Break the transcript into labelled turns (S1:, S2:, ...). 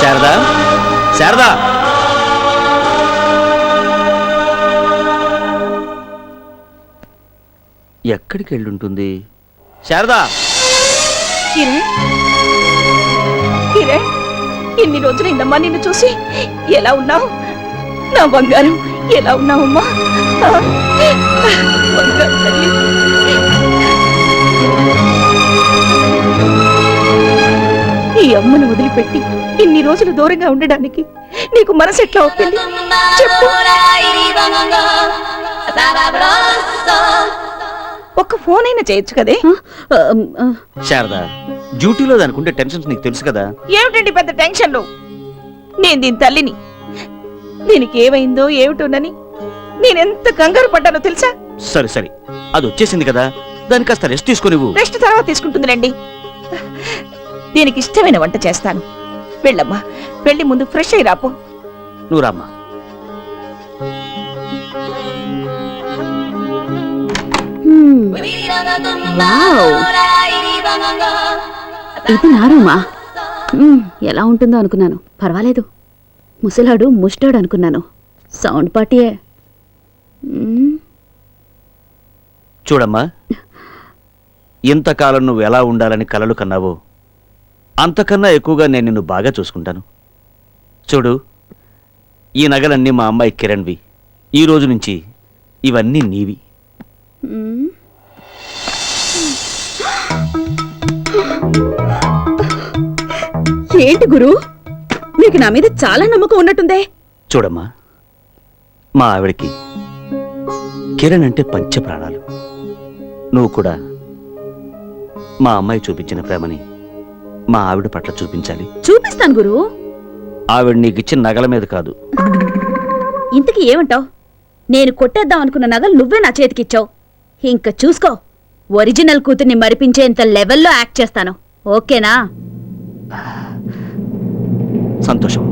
S1: శారదా? శారదా? ఎక్కడికి వెళ్ళుంటుంది శారదా?
S2: కిరణ్? ఇన్ని రోజులైందమ్మా నిన్ను చూసి ఎలా ఉన్నావు? నా బంగారం ఎలా ఉన్నావమ్మా? బంగారు ఈ అమ్మను వదిలిపెట్టి ఇన్ని రోజులు దూరంగా ఉండడానికి నీకు మనసు ఎట్లా ఒప్పింది? చెప్పు. ఒక్క ఫోన్ అయినా చేయొచ్చు కదే?
S1: శారదా డ్యూటీలో దానికుంటే టెన్షన్స్ నీకు తెలుసు కదా?
S2: ఏమిటండి పెద్ద టెన్షన్లు? నేను దీని తల్లిని. దీనికి ఏమైందో ఏమిటోనని నేనెంత కంగారు పడ్డానో తెలుసా?
S1: సరే సరే. అది వచ్చేసింది కదా. దానికి కాస్త రెస్ట్ తీసుకునివ్వు
S2: రెస్ట్ తర్వాత తీసుకుంటుందిలేండి దీనికి ఇష్టమైన వంట చేస్తాను. వెళ్ళమ్మా. వెళ్ళి ముందు ఫ్రెష్ అయి రాపో.
S1: నువ్వు రామ్మా.
S3: ఇది నా రూమా? ఎలా ఉంటుందో అనుకున్నాను. పర్వాలేదు. ముసలాడు ముష్టాడు అనుకున్నాను. సౌండ్ పార్టీయే.
S1: చూడమ్మా. ఇంతకాలం నువ్వు ఎలా ఉండాలని కలలు కన్నావో అంతకన్నా ఎక్కువగా నేను నిన్ను బాగా చూసుకుంటాను. చూడు ఈ నగలన్నీ మా అమ్మాయి కిరణ్వి. ఈ రోజు నుంచి ఇవన్నీ నీవి.
S3: ఏంటి గురు? నీకు నా మీద చాలా నమ్మకం ఉన్నట్టుందే.
S1: చూడమ్మా మా ఆవిడకి కిరణ్ అంటే పంచ ప్రాణాలు నువ్వు కూడా మా అమ్మాయి చూపించిన ప్రేమని మా ఆవిడ పట్ల చూపించాలి.
S3: చూపిస్తాను గురు.
S1: ఆవిడ నీకు ఇచ్చిన నగల మీద కాదు.
S3: ఇంతకీ ఏమంటావ్? నేను కొట్టేద్దాం అనుకున్న నగలు నువ్వే నా చేతికిచ్చావు. ఇంక చూసుకో. ఒరిజినల్ కూతుర్ని మరిపించేంత లెవెల్లో యాక్ట్ చేస్తాను. ఓకేనా?
S1: సంతోషం